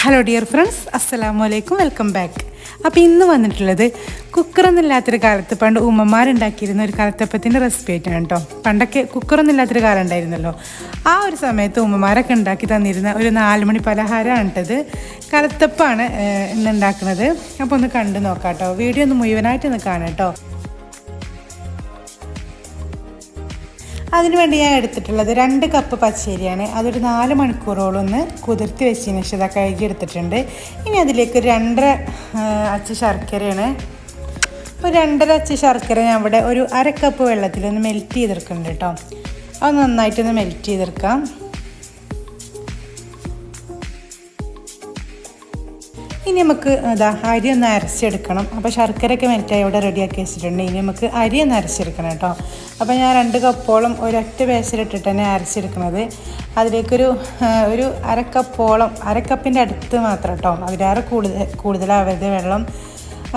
Hello dear friends അസ്സലാമു അലൈക്കും welcome back അപ്പോൾ ഇന്ന് വന്നിട്ടുള്ളത് കുക്കറൊന്നും ഇല്ലാത്തൊരു കാലത്ത് പണ്ട് ഉമ്മമാരുണ്ടാക്കിയിരുന്ന ഒരു കലത്തപ്പത്തിന്റെ റെസിപ്പി ആയിട്ടാണ് കേട്ടോ പണ്ടൊക്കെ കുക്കറൊന്നും ഇല്ലാത്തൊരു കാലം ഉണ്ടായിരുന്നല്ലോ. ആ ഒരു സമയത്ത് ഉമ്മമാരൊക്കെ ഉണ്ടാക്കി തന്നിരുന്ന ഒരു നാലുമണി പലഹാരമാണ് കേട്ടത് കലത്തപ്പാണ് ഇന്ന് ഉണ്ടാക്കുന്നത് അപ്പോൾ ഒന്ന് കണ്ടു നോക്കാം കേട്ടോ വീഡിയോ ഒന്ന് മുഴുവനായിട്ട് ഒന്ന് കാണാം കേട്ടോ അതിനുവേണ്ടി ഞാൻ എടുത്തിട്ടുള്ളത് രണ്ട് കപ്പ് പച്ചരിയാണ്. അതൊരു നാല് മണിക്കൂറോളം ഒന്ന് കുതിർത്തി വെച്ചതിന് ശേഷം ഇതാ കഴുകി എടുത്തിട്ടുണ്ട്. ഇനി അതിലേക്ക് രണ്ടര അച്ച് ശർക്കരയാണ്. ഒരു രണ്ടര അച്ച് ശർക്കര ഞാൻ ഇവിടെ ഒരു അര കപ്പ് വെള്ളത്തിൽ ഒന്ന് മെൽറ്റ് ചെയ്തെടുക്കുന്നുണ്ട് കേട്ടോ. അത് നന്നായിട്ടൊന്ന് മെൽറ്റ് ചെയ്തെടുക്കാം. ഇനി നമുക്ക് അതാ അരി ഒന്ന് അരച്ചെടുക്കണം. അപ്പോൾ ശർക്കരയൊക്കെ മെൽറ്റായി ഇവിടെ റെഡിയാക്കി വെച്ചിട്ടുണ്ട്. ഇനി നമുക്ക് അരി ഒന്ന് അരച്ചെടുക്കണം കേട്ടോ. അപ്പോൾ ഞാൻ രണ്ട് കപ്പോളം ഒരൊറ്റ ബേസിലിട്ടിട്ട് തന്നെ അരച്ചെടുക്കുന്നത്. അതിലേക്കൊരു ഒരു അരക്കപ്പോളം അരക്കപ്പിന്റെ അടുത്ത് മാത്രം കേട്ടോ അതിലേറെ കൂടുതൽ കൂടുതലാവരുത് വെള്ളം.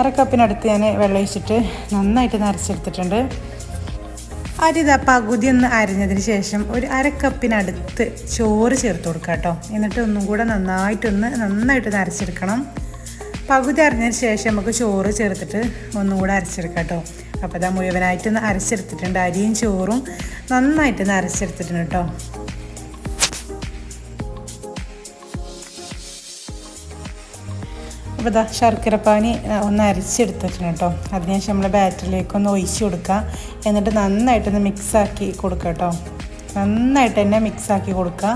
അരക്കപ്പിനടുത്ത് ഞാൻ വെള്ളം ഒഴിച്ചിട്ട് നന്നായിട്ട് നരച്ചെടുത്തിട്ടുണ്ട് അരച്ചെടുത്തിട്ടുണ്ട്. അരി ഇതാ പകുതി ഒന്ന് അരിഞ്ഞതിന് ശേഷം ഒരു അരക്കപ്പിനടുത്ത് ചോറ് ചേർത്ത് കൊടുക്കുക കേട്ടോ എന്നിട്ട് ഒന്നും കൂടെ നന്നായിട്ടൊന്ന് നന്നായിട്ട് നരച്ചെടുക്കണം പകുതി അരിഞ്ഞതിന് ശേഷം നമുക്ക് ചോറ് ചേർത്തിട്ട് ഒന്നും കൂടെ അരച്ചെടുക്കാം കേട്ടോ അപ്പോൾ ഇതാ മുഴുവനായിട്ടൊന്ന് അരച്ചെടുത്തിട്ടുണ്ട്. അരിയും ചോറും നന്നായിട്ടൊന്ന് അരച്ചെടുത്തിട്ടുണ്ട് കേട്ടോ. അപ്പോൾ ഇതാ ശർക്കരപ്പാനി പാനി ഒന്ന് അരച്ചെടുത്തിട്ടുണ്ട് കേട്ടോ. അതിനുശേഷം നമ്മൾ ബാറ്ററിലേക്ക് ഒന്ന് ഒഴിച്ച് കൊടുക്കുക. എന്നിട്ട് നന്നായിട്ടൊന്ന് മിക്സാക്കി കൊടുക്കുക കേട്ടോ. നന്നായിട്ട് തന്നെ മിക്സാക്കി കൊടുക്കുക.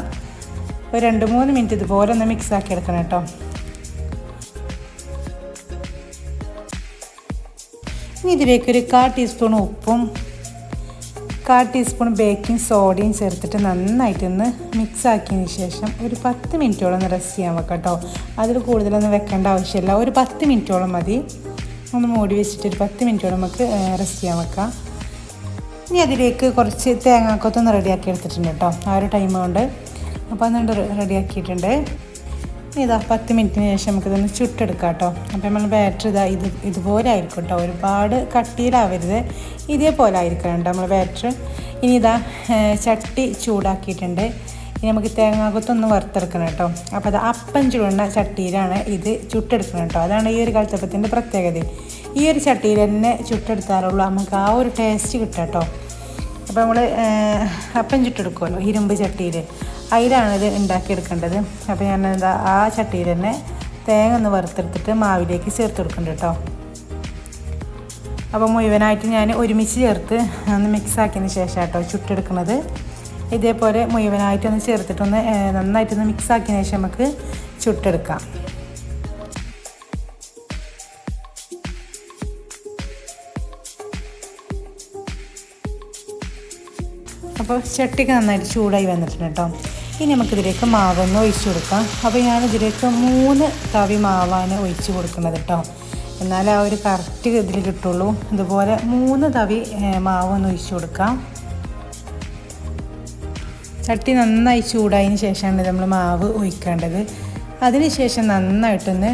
ഒരു രണ്ട് മൂന്ന് മിനിറ്റ് ഇതുപോലെ ഒന്ന് മിക്സാക്കി എടുക്കണം കേട്ടോ. ഇനി ഇതിലേക്ക് ഒരു കാ ടീസ്പൂൺ ഉപ്പും കാ ടീസ്പൂൺ ബേക്കിംഗ് സോഡയും ചേർത്തിട്ട് നന്നായിട്ടൊന്ന് മിക്സ് ആക്കിയതിന് ശേഷം ഒരു പത്ത് മിനിറ്റോളം ഒന്ന് റെസ്റ്റ് ചെയ്യാൻ വെക്കാം കേട്ടോ അതിൽ കൂടുതലൊന്നും വെക്കേണ്ട ആവശ്യമില്ല. ഒരു പത്ത് മിനിറ്റോളം മതി. ഒന്ന് മൂടി വെച്ചിട്ട് ഒരു പത്ത് മിനിറ്റോളം നമുക്ക് റെസ്റ്റ് ചെയ്യാൻ വെക്കാം. ഇനി അതിലേക്ക് കുറച്ച് തേങ്ങാക്കൊത്തൊന്ന് റെഡിയാക്കി എടുത്തിട്ടുണ്ട് കേട്ടോ ആ ഒരു ടൈം കൊണ്ട് അപ്പോൾ അതുകൊണ്ട് റെഡിയാക്കിയിട്ടുണ്ട് ഇതാ പത്ത് മിനിറ്റിന് ശേഷം നമുക്കിതൊന്ന് ചുട്ടെടുക്കാം കേട്ടോ. അപ്പോൾ നമ്മൾ ബാറ്ററി ഇതാ ഇത് ഇതുപോലെ ആയിരിക്കും കേട്ടോ. ഒരുപാട് കട്ടിയിലാവരുത്. ഇതേപോലെ ആയിരിക്കണം കേട്ടോ നമ്മൾ ബാറ്ററി ഇനി ഇതാ ചട്ടി ചൂടാക്കിയിട്ടുണ്ട്. ഇനി നമുക്ക് തേങ്ങാകൊത്തൊന്ന് വറുത്തെടുക്കണം കേട്ടോ. അപ്പോൾ അത് അപ്പം ചുടുന്ന ചട്ടിയിലാണ് ഇത് ചുട്ടെടുക്കണം കേട്ടോ. അതാണ് ഈ ഒരു കൽത്തപ്പത്തിന്റെ പ്രത്യേകത. ഈ ഒരു ചട്ടിയിൽ തന്നെ ചുട്ടെടുത്താലുള്ളൂ നമുക്ക് ആ ഒരു ടേസ്റ്റ് കിട്ടും കേട്ടോ. അപ്പോൾ നമ്മൾ അപ്പം ചുട്ടെടുക്കുമല്ലോ ഇരുമ്പ് ചട്ടിയിൽ അതിലാണ് ഇത് ഉണ്ടാക്കിയെടുക്കേണ്ടത്. അപ്പോൾ ഞാൻ എന്താ ആ ചട്ടിയിൽ തന്നെ തേങ്ങ ഒന്ന് വറുത്തെടുത്തിട്ട് മാവിലേക്ക് ചേർത്ത് കൊടുക്കുന്നുണ്ട് കേട്ടോ. അപ്പോൾ മുഴുവനായിട്ട് ഞാൻ ഒരുമിച്ച് ചേർത്ത് ഒന്ന് മിക്സ് ആക്കിയതിന് ശേഷം കേട്ടോ ചുട്ടെടുക്കുന്നത് ഇതേപോലെ മുഴുവനായിട്ടൊന്ന് ചേർത്തിട്ടൊന്ന് നന്നായിട്ടൊന്ന് മിക്സ് ആക്കിയതിന് ശേഷം നമുക്ക് ചുട്ടെടുക്കാം. അപ്പോൾ ചട്ടിക്ക് നന്നായിട്ട് ചൂടായി വന്നിട്ടുണ്ട് കേട്ടോ. ഇനി നമുക്കിതിലേക്ക് മാവൊന്ന് ഒഴിച്ചു കൊടുക്കാം. അപ്പോൾ ഞാനിതിലേക്ക് മൂന്ന് തവി മാവാണ് ഒഴിച്ച് കൊടുക്കുന്നത് കേട്ടോ. എന്നാൽ ആ ഒരു കറക്റ്റ് ഇതിൽ കിട്ടുള്ളൂ. ഇതുപോലെ മൂന്ന് തവി മാവൊന്ന് മാവ് ഒന്ന് ഒഴിച്ചു കൊടുക്കാം. ചട്ടി നന്നായി ചൂടായതിന് ശേഷമാണ് നമ്മൾ മാവ് ഒഴിക്കേണ്ടത്. അതിനുശേഷം നന്നായിട്ടൊന്ന്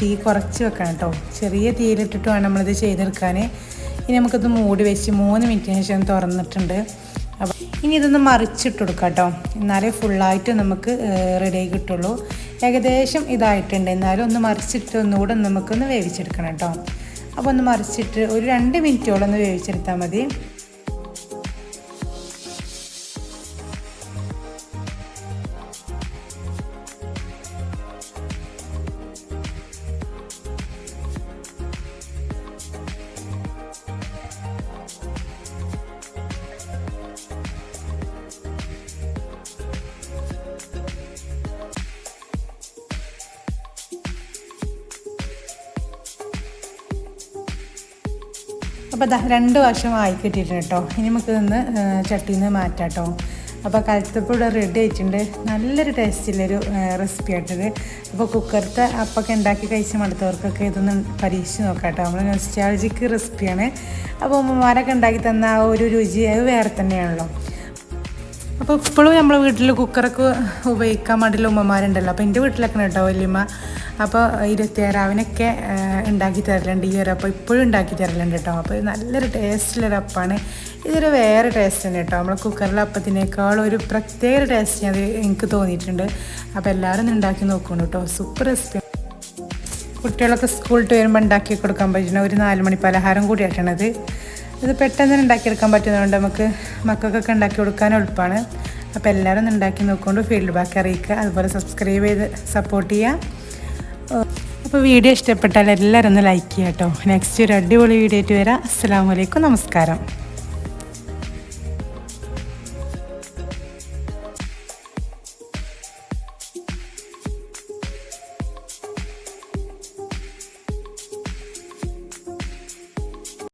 തീ കുറച്ച് വെക്കണം കേട്ടോ. ചെറിയ തീയിലിട്ടിട്ട് വേണം നമ്മളിത് ചെയ്തെടുക്കാൻ ഇനി നമുക്കത് മൂടി വെച്ച് മൂന്ന് മിനിറ്റിന് ശേഷം തുറന്നിട്ടുണ്ട്. ഇനി ഇതൊന്ന് മറിച്ചിട്ട് കൊടുക്കാം കേട്ടോ. എന്നാലേ ഫുള്ളായിട്ട് നമുക്ക് റെഡി ആയി കിട്ടുള്ളൂ. ഏകദേശം ഇതായിട്ടുണ്ട്. എന്നാലും ഒന്ന് മറിച്ചിട്ട് ഒന്നുകൂടെ നമുക്കൊന്ന് വേവിച്ചെടുക്കണം കേട്ടോ. അപ്പോൾ ഒന്ന് മറിച്ചിട്ട് ഒരു രണ്ട് മിനിറ്റോളം ഒന്ന് വേവിച്ചെടുത്താൽ മതി. അപ്പോൾ ദാ രണ്ട് വർഷം ആയി കിട്ടിയിട്ടുണ്ട് കേട്ടോ. ഇനി നമുക്ക് നിന്ന് ചട്ടിയിൽ നിന്ന് മാറ്റാം കേട്ടോ. അപ്പോൾ കലത്തപ്പം റെഡി ആയിട്ടുണ്ട്. നല്ലൊരു ടേസ്റ്റുള്ളൊരു റെസിപ്പി ആയിട്ടത്. അപ്പോൾ കുക്കറത്തെ അപ്പൊക്കെ ഉണ്ടാക്കി കഴിച്ച് മടുത്തവർക്കൊക്കെ ഇതൊന്ന് പരീക്ഷിച്ച് നോക്കാം കേട്ടോ. നമ്മൾ നൊസ്റ്റാൾജിക്ക് റെസിപ്പിയാണ് അപ്പോൾ ഉമ്മമാരൊക്കെ ഉണ്ടാക്കി തന്ന ആ ഒരു രുചി അത് വേറെ തന്നെയാണല്ലോ. അപ്പോൾ ഇപ്പോഴും നമ്മളെ വീട്ടിൽ കുക്കറൊക്കെ ഉപയോഗിക്കാൻ വേണ്ടിയുള്ള ഉമ്മമാരുണ്ടല്ലോ. അപ്പോൾ എന്റെ വീട്ടിലൊക്കെ കേട്ടോ വല്യമ്മ. അപ്പോൾ ഇരുപത്തിയാറാവിനൊക്കെ ഉണ്ടാക്കി തരലുണ്ട് ഈ ഒരു അപ്പം ഇപ്പോഴും ഉണ്ടാക്കി തരലുണ്ട് കേട്ടോ. അപ്പോൾ നല്ലൊരു ടേസ്റ്റുള്ളൊരു അപ്പമാണ് ഇതൊരു വേറെ ടേസ്റ്റ് തന്നെ കേട്ടോ. നമ്മൾ കുക്കറിലെ അപ്പത്തിനേക്കാൾ ഒരു പ്രത്യേക ടേസ്റ്റ് അത് എനിക്ക് തോന്നിയിട്ടുണ്ട്. അപ്പോൾ എല്ലാവരും ഉണ്ടാക്കി നോക്കണം കേട്ടോ. സൂപ്പർ റെസിപ്പി കുട്ടികളൊക്കെ സ്കൂളിൽ വരുമ്പോൾ ഉണ്ടാക്കി കൊടുക്കാൻ പറ്റുന്ന ഒരു നാല് മണി പലഹാരം കൂടിയായിട്ടാണത് ഇത് പെട്ടെന്ന് തന്നെ ഉണ്ടാക്കിയെടുക്കാൻ പറ്റുന്നതുകൊണ്ട് നമുക്ക് മക്കൾക്കൊക്കെ ഉണ്ടാക്കി കൊടുക്കാൻ എളുപ്പമാണ്. അപ്പോൾ എല്ലാവരും ഒന്ന് ഉണ്ടാക്കി നോക്കൊണ്ട് ഫീഡ്ബാക്ക് അറിയിക്കുക. അതുപോലെ സബ്സ്ക്രൈബ് ചെയ്ത് സപ്പോർട്ട് ചെയ്യുക. അപ്പോൾ വീഡിയോ ഇഷ്ടപ്പെട്ടാൽ എല്ലാവരും ഒന്ന് ലൈക്ക് ചെയ്യാം കേട്ടോ. നെക്സ്റ്റ് ഒരു അടിപൊളി വീഡിയോ ആയിട്ട് വരാം. അസ്സാം വലൈക്കും നമസ്കാരം.